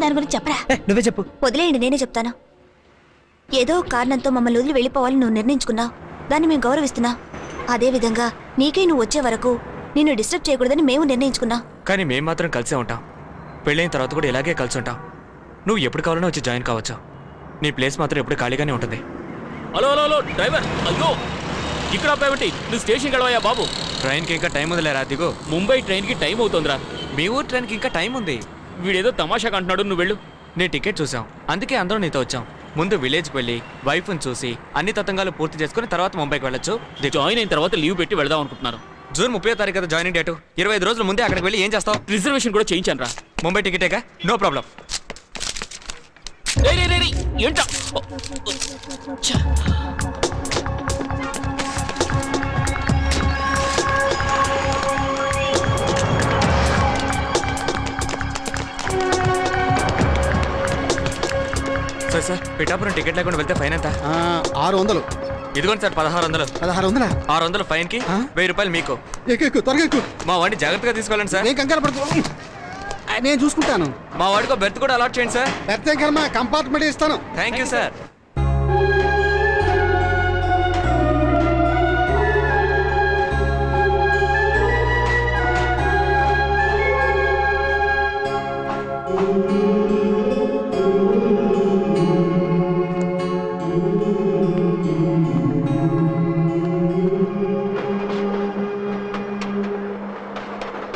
దాని గురించి చెప్పరా? నువ్వే చెప్పు. వదిలేయండి నేనే చెప్తాను. ఏదో కారణంతో మమ్మల్ని వదిలి వెళ్ళిపోవాలని నువ్వు నిర్ణయించుకున్నావు. దాన్ని మేము గౌరవిస్తున్నాం. అదే విధంగా నీకే నువ్వు వచ్చే వరకు నిన్ను డిస్టర్బ్ చేయకూడదని మేము నిర్ణయించుకున్నాం. కానీ మేము మాత్రం కలిసే ఉంటాం. పెళ్ళైన తర్వాత కూడా ఇలాగే కలిసి ఉంటాం. నువ్వు ఎప్పుడు కావాలన్నా వచ్చి జాయిన్ కావచ్చు? నీ ప్లేస్ మాత్రం ఎప్పుడు ఖాళీగానే ఉంటుంది. హలో హలో హలో డ్రైవర్ అయ్యో! ఇక్కడ ఆపావేంటి నువ్వు స్టేషన్ గడవయ్యా బాబు. ట్రైన్కి ఇంకా టైం ఉందిలేరా దిగు. ముంబై ట్రైన్కి టైం అవుతోందిరా. మీ ఊరు ట్రైన్కి ఇంకా టైం ఉంది. వీడేదో తమాషాగా అంటున్నాడు నువ్వు వెళ్ళు. నీ టికెట్ చూసాం అందుకే అందరూ నీతో వచ్చాం. ముందు విలేజ్కి వెళ్ళి వైఫ్ని చూసి అన్ని తతంగాలు పూర్తి చేసుకుని తర్వాత ముంబైకి వెళ్ళొచ్చు. జాయిన్ అయిన తర్వాత లీవ్ పెట్టి వెళదాం అనుకుంటున్నాను. జూన్ ముప్పై తారీఖు కదా జాయినింగ్ డేటు. ఇరవై ఐదు రోజుల ముందే అక్కడికి వెళ్ళి ఏం చేస్తావు? రిజర్వేషన్ కూడా చేయించాను రా ముంబై టికెటేగా నో ప్రాబ్లం. ఏంటా సార్ సార్ పిఠాపురం టికెట్ లేకుండా వెళ్తే ఫైన్ ఎంత? ఆరు వందలు. ఇదిగోండి సార్ పదహారు వందలు. పదహారు వందలా? ఆరు వందలు ఫైన్కి ఆ? వెయ్యి రూపాయలు మీకు. ఎక్కు త్వరగా ఎక్కు. మా వాడిని జాగ్రత్తగా తీసుకెళ్ళండి సార్. నేను కంగారు పడుతు నేను చూసుకుంటాను. మా వాడికి బెర్త్ కూడా అలాట్ చేయండి సార్. కర్మ? కంపార్ట్మెంట్ ఇస్తాను. థ్యాంక్ యూ సార్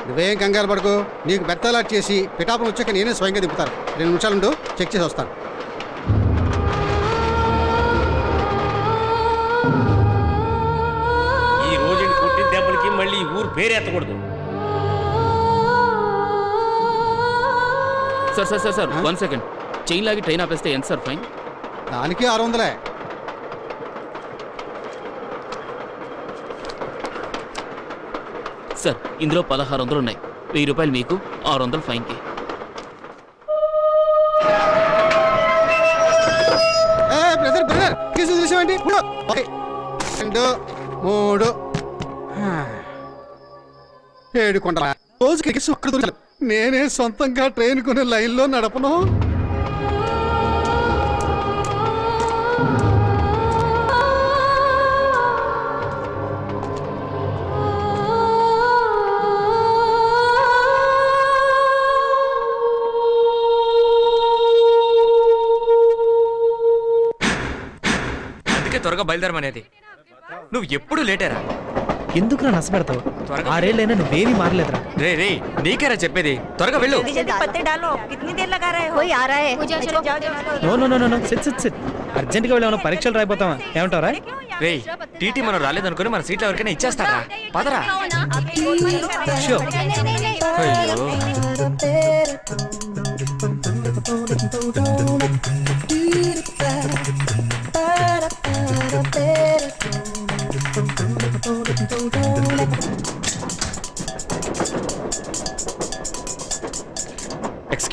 నువ్వేం కంగారు పడుకో. నీకు బెత్తలాట్ చేసి పిఠాపురం వచ్చాక నేనే స్వయంగా దింపుతాను. రెండు నిమిషాలుండు చెక్ చేసి వస్తాను. ఈ రోజు కొట్టిన దెబ్బలకి మళ్ళీ ఈ ఊరు పేరు ఎత్తకూడదు. Sir sir sir sir one second. Chain లాగి ట్రైన్ ఆపేస్తే ఎంత సార్ ఫైన్? దానికి ఆరు వందలే. సార్ ఇందులో పదహారు వందలు ఉన్నాయి. వెయ్యి రూపాయలు మీకు ఆరు వందలు ఫైన్కి. బ్రదర్ బ్రదర్ కేసు చూసామండి రెండు మూడు. ఏడు కొండల. రోజుకి కేసు ఒక్కడ నేనే సొంతంగా ట్రైన్ కొనే లైన్లో నడపను. త్వరగా బయలుదేరమనేది. నువ్వు ఎప్పుడు లేటేరా. ఎందుకు ఎందుకురా నష్టపెడతావు ఆరేళ్ళైనా నువ్వేమీ మారలేదురా. రే రే నీకేరా చెప్పేది? త్వరగా వెళ్ళు. అర్జెంట్గా నో పరీక్షలు రాయిపోతావా ఏమంటావరా? రే టీటీ మనం రాలేదనుకుని మన సీట్లు ఎవరికైనా ఇచ్చేస్తారా? పదరా.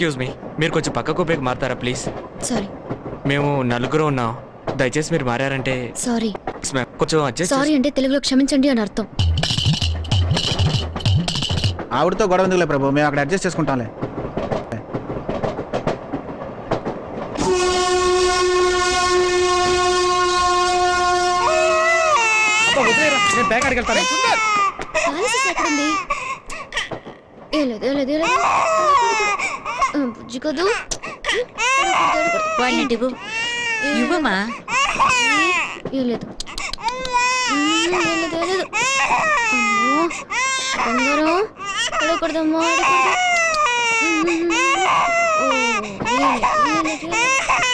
ఎక్స్క్యూజ్ మీ మీరు కొంచెం పక్కకు ఉపయోగ మారుతారా ప్లీజ్ సారీ మేము నలుగురు ఉన్నాం. దయచేసి మీరు మారారంటే సారీ కొంచెం అడ్జస్ట్ సారీ అంటే తెలుగులో క్షమించండి అని అర్థం. ఆవిడతో గొడవ ఎందుకులే ప్రభు? మేము అక్కడ అడ్జస్ట్ చేసుకుంటాంలే. నేను బ్యాగ్ ఏ లేదు ఏ లేదు ఏ లేదు. ఆ, బుజ్జి కదూ? వాళ్ళని ఇవ్వమా ఏ లేదు. ఉమ్, ఏ లేదు ఏ లేదు. అమ్మో బంగారం. అడగకూడదమ్మా.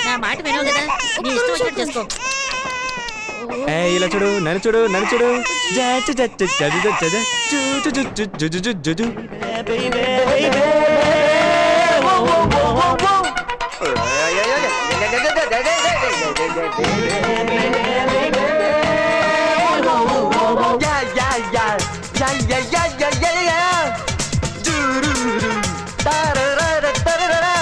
నా మాట వినవు కదా. నీ ఇష్టం వచ్చినట్టు చేసుకో. ఇలా చూడు నన్ను చూడు నన్ను చూడు. జా, జా, జా, జా, జా, Gel gel gel Gel gel gel gel gel gel Dürürüm Dararara dararara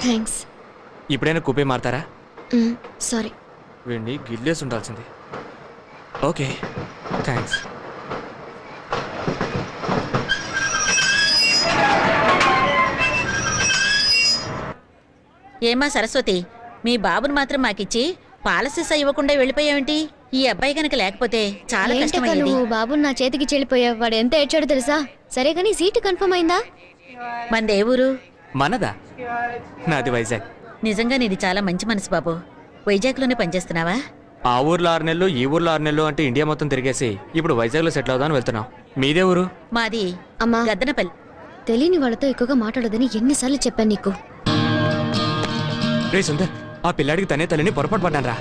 Thanks. ఇప్పుడైనా కూపే మారతారా? సారీ. వీడిని గిల్లేసి ఉండాల్సింది. ఓకే థ్యాంక్స్ ఏమా సరస్వతి మీ బాబుని మాత్రం మాకిచ్చి పాలసీస ఇవ్వకుండా వెళ్ళిపోయావేంటి? ఈ అబ్బాయి గనక లేకపోతే చాలా నువ్వు బాబు నా చేతికి చెల్లిపోయావు వాడు ఎంత ఏడ్చాడో తెలుసా? సరే కానీ సీటు కన్ఫర్మ్ అయిందా? మందే ఊరు? మనదా? నాది వైజాగ్. నిజంగా నీది చాలా మంచి మనసు బాబు. వైజాగ్లోనే పనిచేస్తున్నావా? ఆ ఊర్లో ఆరు నెలలు ఈ ఊర్లో ఆరు నెలలు అంటే ఇండియా మొత్తం తిరిగేసి ఇప్పుడు వైజాగ్లో సెటిల్ అవుదామని వెళ్తున్నాం. మీదే ఊరు? మాది అమ్మా. గద్దనపల్లి. తెలియని వాళ్ళతో ఎక్కువగా మాట్లాడదని ఎన్నిసార్లు చెప్పాను నీకు. రే సుందర్ ఆ పిల్లాడికి తనే తల్లిని పొరపాటు పడ్డానరా.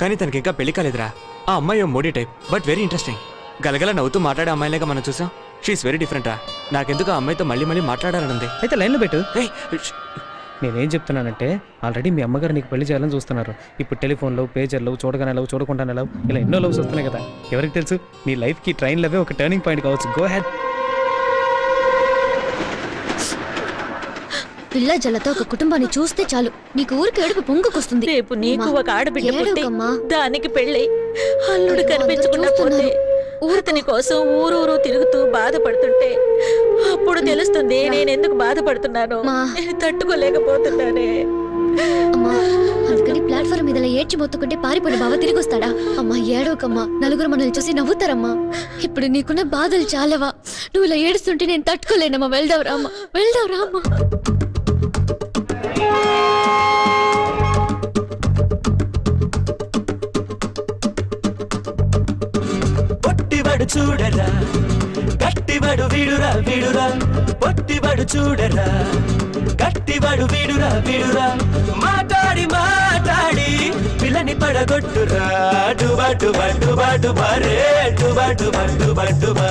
కానీ తనకి ఇంకా పెళ్ళి కాలేదురా. ఆ అమ్మాయి ఓ moody type but very interesting. గలగల నవ్వుతూ మాట్లాడే అమ్మాయిలేగా మనం చూసాం. షీఈస్ వెరీ డిఫరెంట్ రా. నాకెందుకు ఆ అమ్మాయితో మళ్ళీ మళ్ళీ మాట్లాడాలని ఉంది అయితే లైన్లో పెట్టు. నేనేం చెప్తున్నానంటే ఆల్రెడీ మీ అమ్మగారు నీకు పెళ్ళి చేయాలని చూస్తున్నారు. ఇప్పుడు టెలిఫోన్లో పేజర్లు చూడగానే లవ్ చూడకుండానే లవ్ ఇలా ఎన్నో లవ్స్ వస్తున్నాయి కదా. ఎవరికి తెలుసు? నీ లైఫ్కి ట్రైన్ లవే ఒక టర్నింగ్ పాయింట్ కావచ్చు. గో హ్యాడ్ పిల్ల జల్లతో ఒక కుటుంబాన్ని చూస్తే చాలు. నీకు ఊరికి ఏడుపు పొంగుకొస్తుంది. రేపు నీకు ఒక ఆడబిడ్డ. దానికి పెళ్ళి అల్లుడు కనిపించకుండా పోతే అతని కోసం ఊరూరు తిరుగుతూ బాధపడుతుంటే అప్పుడు తెలుస్తుంది నేను ఎందుకు బాధపడుతున్నాను తట్టుకోలేకపోతున్నానే. అమ్మా అందుకని ప్లాట్ఫామ్ మీద ఏడ్చి మొత్తుకుంటే పారిపోయిన బావ తిరిగి వస్తాడా అమ్మా ఏడవకమ్మా. నలుగురు మనల్ని చూసి నవ్వుతారమ్మా. ఇప్పుడు నీకున్న బాధలు చాలవా? నువ్వు ఇలా ఏడుస్తుంటే నేను తట్టుకోలేనమ్మా. వెళ్దాం రామ్మా. వెళ్దాం రామ్మా. విడురా వీడురా పొట్టివాడు చూడరా. గట్టివాడు విడురా విడురా. మాట్లాడి మాట్లాడి పిల్లని పడగొట్టురా. డుబా డుబా డుబా డుబా రే డుబా డుబా డుబా డుబా.